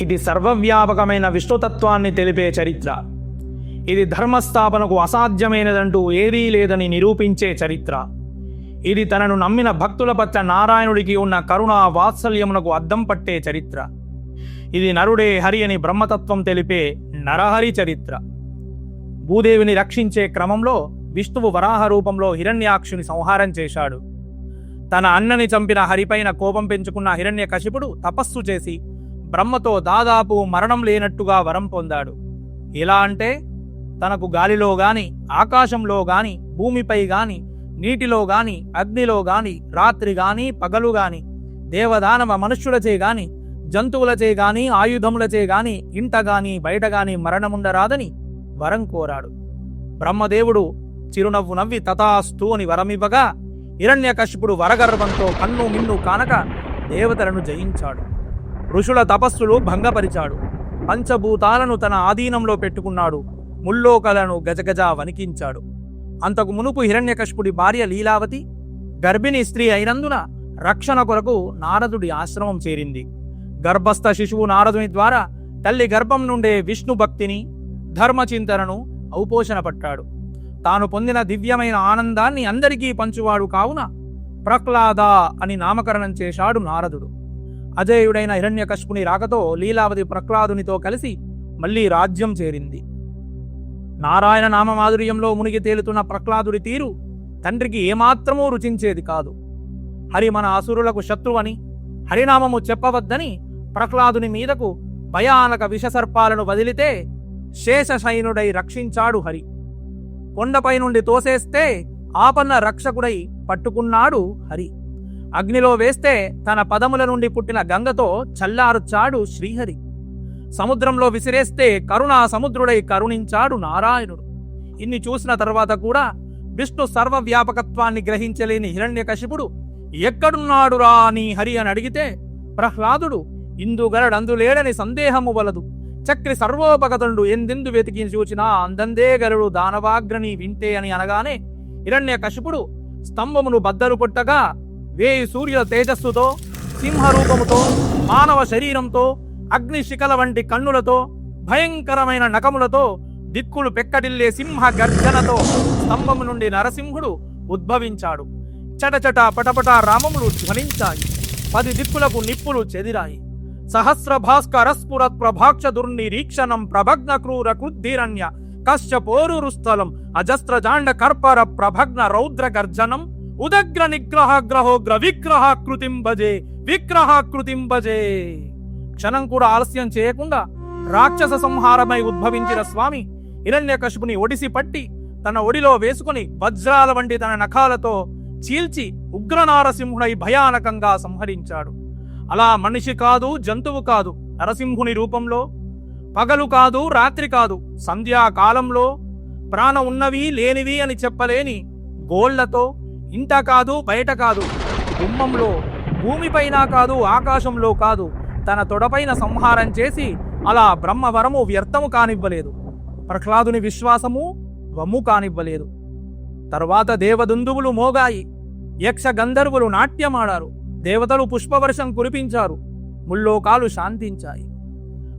ఇది సర్వవ్యాపకమైన విష్ణుతత్వాన్ని తెలిపే చరిత్ర. ఇది ధర్మస్థాపనకు అసాధ్యమైనదంటూ ఏదీ లేదని నిరూపించే చరిత్ర. ఇది తనను నమ్మిన భక్తుల పట్ల నారాయణుడికి ఉన్న కరుణ వాత్సల్యమునకు అద్దం పట్టే చరిత్ర. ఇది నరుడే హరి అని బ్రహ్మతత్వం తెలిపే నరహరి చరిత్ర. భూదేవిని రక్షించే క్రమంలో విష్ణువు వరాహ రూపంలో హిరణ్యాక్షుని సంహారం చేశాడు. తన అన్నని చంపిన హరిపైన కోపం పెంచుకున్న హిరణ్య కశిపుడు తపస్సు చేసి బ్రహ్మతో దాదాపు మరణం లేనట్టుగా వరం పొందాడు. ఎలా అంటే తనకు గాలిలో గాని ఆకాశంలో గాని భూమిపై గాని నీటిలో గాని అగ్నిలో గాని రాత్రి గాని పగలు గాని దేవదానవ మనుష్యులచే గాని జంతువులచే గాని ఆయుధములచే గాని ఇంట గాని బయట గాని మరణముండరాదని వరం కోరాడు. బ్రహ్మదేవుడు చిరునవ్వు నవ్వి తథాస్తు అని వరమివ్వగా హిరణ్యకశిపుడు వరగర్వంతో కన్ను మిన్ను కానక దేవతలను జయించాడు. ఋషుల తపస్సులు భంగపరిచాడు. పంచభూతాలను తన ఆధీనంలో పెట్టుకున్నాడు. ముల్లోకలను గజగజ వణికించాడు. అంతకు మునుపు హిరణ్యకష్పుడి భార్య లీలావతి గర్భిణీ స్త్రీ అయినందున రక్షణ కొరకు నారదుడి ఆశ్రమం చేరింది. గర్భస్థ శిశువు నారదుని ద్వారా తల్లి గర్భం నుండే విష్ణు భక్తిని ధర్మచింతనను ఔపోషణ పట్టాడు. తాను పొందిన దివ్యమైన ఆనందాన్ని అందరికీ పంచువాడు కావున ప్రహ్లాద అని నామకరణం చేశాడు నారదుడు. అజేయుడైన హిరణ్యకశిపుని రాకతో లీలావతి ప్రహ్లాదునితో కలిసి మళ్ళీ రాజ్యం చేరింది. నారాయణ నామ మాధుర్యంలో మునిగి తేలుతున్న ప్రహ్లాదుడి తీరు తండ్రికి ఏమాత్రమూ రుచించేది కాదు. హరి మన అసురులకు శత్రువని హరినామము చెప్పవద్దని ప్రహ్లాదుని మీదకు భయానక విషసర్పాలను వదిలితే శేషశయనుడై రక్షించాడు హరి. కొండపై నుండి తోసేస్తే ఆపన్న రక్షకుడై పట్టుకున్నాడు హరి. అగ్నిలో వేస్తే తన పదముల నుండి పుట్టిన గంగతో చల్లారుచాడు శ్రీహరి. సముద్రంలో విసిరేస్తే కరుణా సముద్రుడై కరుణించాడు నారాయణుడు. ఇన్ని చూసిన తర్వాత కూడా విష్ణు సర్వవ్యాపకత్వాన్ని గ్రహించలేని హిరణ్యకశిపుడు ఎక్కడున్నాడురా నీ హరి? అని అడిగితే ప్రహ్లాదుడు ఇందుగలడందు లేడని సందేహము వలదు. చక్రి సర్వోపగతుండు ఎందెందు వెతికి చూచినా అందందే గరుడు దానవాగ్రని వింటే అని అనగానే హిరణ్య కశిపుడు స్తంభమును బద్దలు పుట్టగా వేయి సూర్యుల తేజస్సుతో సింహరూపముతో మానవ శరీరంతో అగ్నిశిఖల వంటి కన్నులతో భయంకరమైన నకములతో దిక్కులు పెక్కడిల్లే సింహ గర్జనతో స్తంభము నుండి నరసింహుడు ఉద్భవించాడు. చటచట పటపట రామములు ధ్వనించాయి. పది దిక్కులకు నిప్పులు చెదిరాయి. సహస్ర భాస్కర స్ఫురత్ ప్రభాక్ష దుర్నిరీక్షణం ప్రభగ్న క్రూర కృద్ధిరణ్య కశ్య పోరురుస్థలం అజస్త్ర జాండ కర్పర ప్రభగ్న రౌద్ర గర్జనం ఉదగ్ర నిగ్రహ గ్రహోగ్ర విగ్రహ కృతిం భజే విగ్రహ కృతిం భజే. క్షణం కూడా ఆలస్యం చేయకుండా రాక్షస సంహారమై ఉద్భవించిన స్వామి హిరణ్యకశిపుని ఒడిసి పట్టి తన ఒడిలో వేసుకుని వజ్రాల వంటి తన నఖాలతో చీల్చి ఉగ్రనారసింహుడై భయానకంగా సంహరించాడు. అలా మనిషి కాదు జంతువు కాదు నరసింహుని రూపంలో పగలు కాదు రాత్రి కాదు సంధ్యాకాలంలో ప్రాణ ఉన్నవి లేనివి అని చెప్పలేని గోళ్ళతో ఇంట కాదు బయట కాదు. గుమ్మంలో భూమిపైన కాదు ఆకాశంలో కాదు. తన తొడపైన సంహారం చేసి అలా బ్రహ్మవరము వ్యర్థము కానివ్వలేదు. ప్రహ్లాదుని విశ్వాసము వమ్ము కానివ్వలేదు. తరువాత దేవదుందువులు మోగాయి. యక్ష గంధర్వులు నాట్యమాడారు. దేవతలు పుష్పవర్షం కురిపించారు. ముల్లోకాలు శాంతించాయి.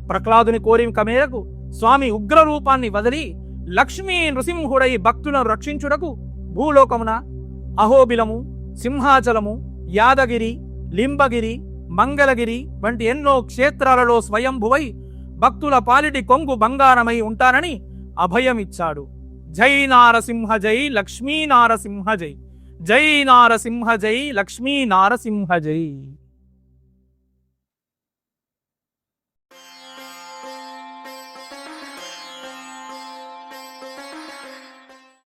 ప్రహ్లాదుని కోరిక మేరకు స్వామి ఉగ్ర రూపాన్ని వదిలి లక్ష్మీ నృసింహుడై భక్తులను రక్షించుటకు భూలోకమున అహోబిలము సింహాచలము యాదగిరి లింబగిరి మంగళగిరి వంటి ఎన్నో క్షేత్రాలలో స్వయంభువై భక్తుల పాలిటి కొంగు బంగారమై ఉంటానని అభయమిచ్చాడు. జై నారసింహ జై లక్ష్మీ నారసింహ జై. జై నారసింహ జై లక్ష్మీ నారసింహ జై.